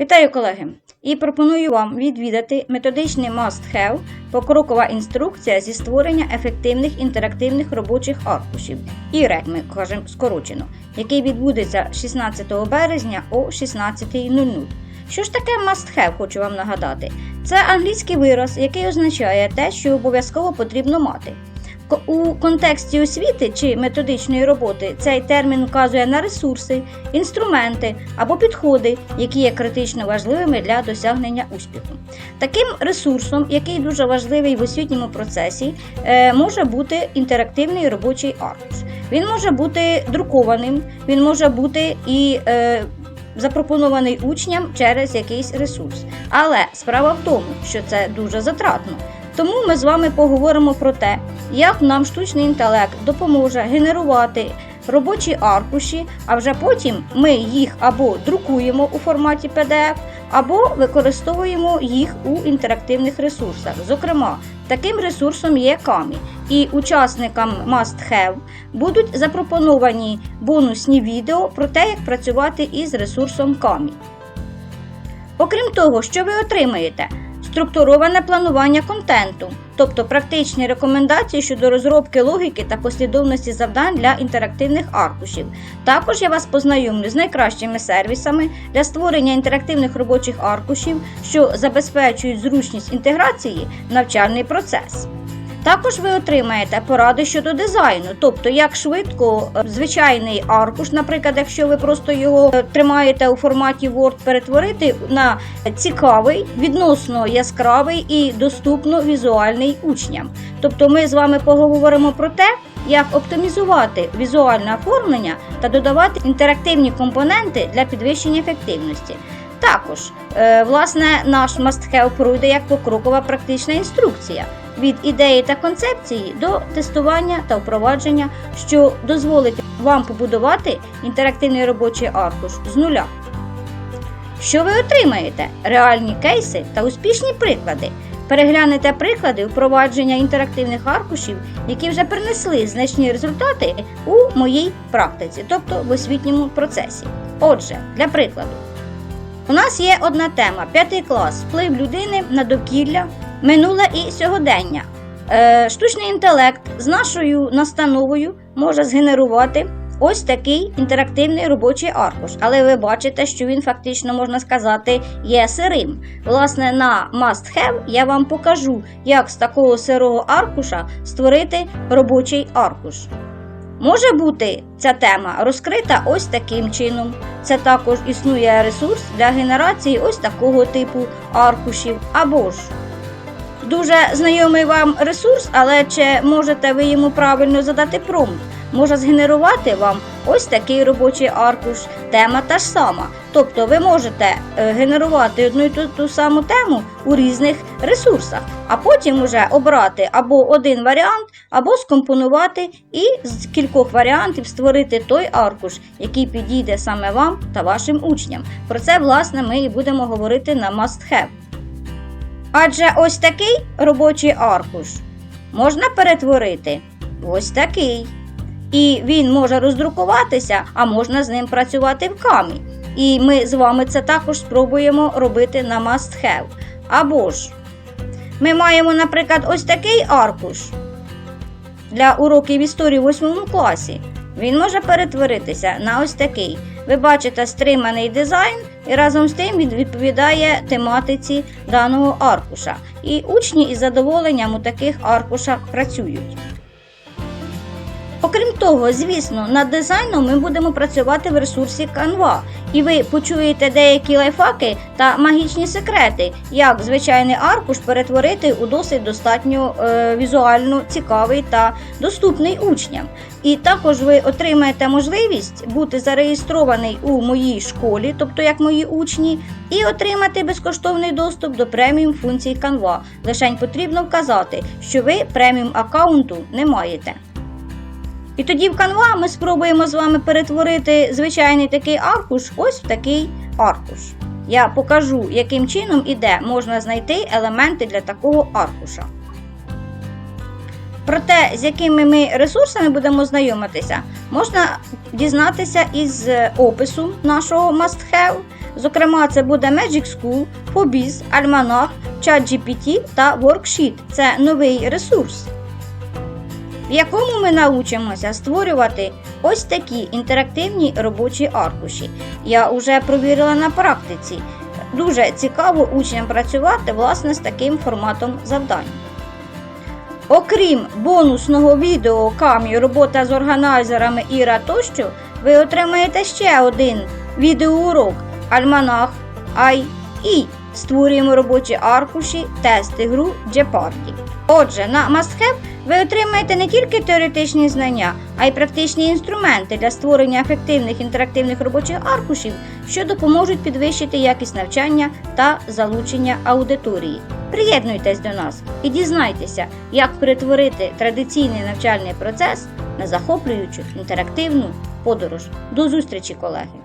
Вітаю, колеги! І пропоную вам відвідати методичний must-have покрокова інструкція зі створення ефективних інтерактивних робочих аркушів ІРЕК, ми кажемо скорочено, який відбудеться 16 березня о 16.00. Що ж таке must-have, хочу вам нагадати? Це англійський вираз, який означає те, що обов'язково потрібно мати. У контексті освіти чи методичної роботи цей термін вказує на ресурси, інструменти або підходи, які є критично важливими для досягнення успіху. Таким ресурсом, який дуже важливий в освітньому процесі, е, може бути інтерактивний робочий аркуш. Він може бути друкованим, він може бути і е, запропонований учням через якийсь ресурс. Але справа в тому, що це дуже затратно. Тому ми з вами поговоримо про те, як нам штучний інтелект допоможе генерувати робочі аркуші, а вже потім ми їх або друкуємо у форматі PDF, або використовуємо їх у інтерактивних ресурсах. Зокрема, таким ресурсом є Kami. І учасникам Must Have будуть запропоновані бонусні відео про те, як працювати із ресурсом Kami. Окрім того, що ви отримаєте? Структуроване планування контенту, тобто практичні рекомендації щодо розробки логіки та послідовності завдань для інтерактивних аркушів. Також я вас познайомлю з найкращими сервісами для створення інтерактивних робочих аркушів, що забезпечують зручність інтеграції в навчальний процес. Також ви отримаєте поради щодо дизайну, тобто як швидко е, звичайний аркуш, наприклад, якщо ви просто його е, тримаєте у форматі Word, перетворити на цікавий, відносно яскравий і доступно візуальний учням. Тобто ми з вами поговоримо про те, як оптимізувати візуальне оформлення та додавати інтерактивні компоненти для підвищення ефективності. Також, е, власне, наш must-have пройде як покрокова практична інструкція від ідеї та концепції до тестування та впровадження, що дозволить вам побудувати інтерактивний робочий аркуш з нуля. Що ви отримаєте? Реальні кейси та успішні приклади. Переглянете приклади впровадження інтерактивних аркушів, які вже принесли значні результати у моїй практиці, тобто в освітньому процесі. Отже, для прикладу, у нас є одна тема: п'ятий клас вплив людини на довкілля, минуле і сьогодення. Е, штучний інтелект з нашою настановою може згенерувати ось такий інтерактивний робочий аркуш. Але ви бачите, що він фактично можна сказати є сирим. Власне, на Must Have я вам покажу, як з такого сирого аркуша створити робочий аркуш. Може бути ця тема розкрита ось таким чином. Це також існує ресурс для генерації ось такого типу аркушів. Або ж дуже знайомий вам ресурс, але чи можете ви йому правильно задати промпт? Може згенерувати вам ось такий робочий аркуш, тема та ж сама. Тобто ви можете е, генерувати одну і ту, ту саму тему у різних ресурсах, а потім уже обрати або один варіант, або скомпонувати і з кількох варіантів створити той аркуш, який підійде саме вам та вашим учням. Про це, власне, ми і будемо говорити на Must Have. Адже ось такий робочий аркуш можна перетворити ось такий. І він може роздрукуватися, а можна з ним працювати в камі. І ми з вами це також спробуємо робити на Must Have. Або ж ми маємо, наприклад, ось такий аркуш для уроків історії в 8 класі. Він може перетворитися на ось такий. Ви бачите стриманий дизайн, і разом з тим він відповідає тематиці даного аркуша. І учні із задоволенням у таких аркушах працюють. Окрім того, звісно, над дизайном ми будемо працювати в ресурсі Canva, і ви почуєте деякі лайфхаки та магічні секрети, як звичайний аркуш перетворити у досить достатньо е, візуально цікавий та доступний учням. І також ви отримаєте можливість бути зареєстрований у моїй школі, тобто як мої учні, і отримати безкоштовний доступ до преміум функцій Canva. Лишень потрібно вказати, що ви преміум аккаунту не маєте. І тоді в Canva ми спробуємо з вами перетворити звичайний такий аркуш ось в такий аркуш. Я покажу, яким чином і де можна знайти елементи для такого аркуша. Про те, з якими ми ресурсами будемо знайомитися, можна дізнатися із опису нашого must have. Зокрема, це буде Magic School, Hobbies, Almanach, ChatGPT та Worksheet. Це новий ресурс в якому ми научимося створювати ось такі інтерактивні робочі аркуші. Я вже провірила на практиці. Дуже цікаво учням працювати власне з таким форматом завдань. Окрім бонусного відео камі робота з органайзерами Іра тощо, ви отримаєте ще один відеоурок Альманах IE. Створюємо робочі аркуші, тести гру Jeopardy. Отже, на MustHave ви отримаєте не тільки теоретичні знання, а й практичні інструменти для створення ефективних інтерактивних робочих аркушів, що допоможуть підвищити якість навчання та залучення аудиторії. Приєднуйтесь до нас і дізнайтеся, як перетворити традиційний навчальний процес на захоплюючу інтерактивну подорож. До зустрічі, колеги!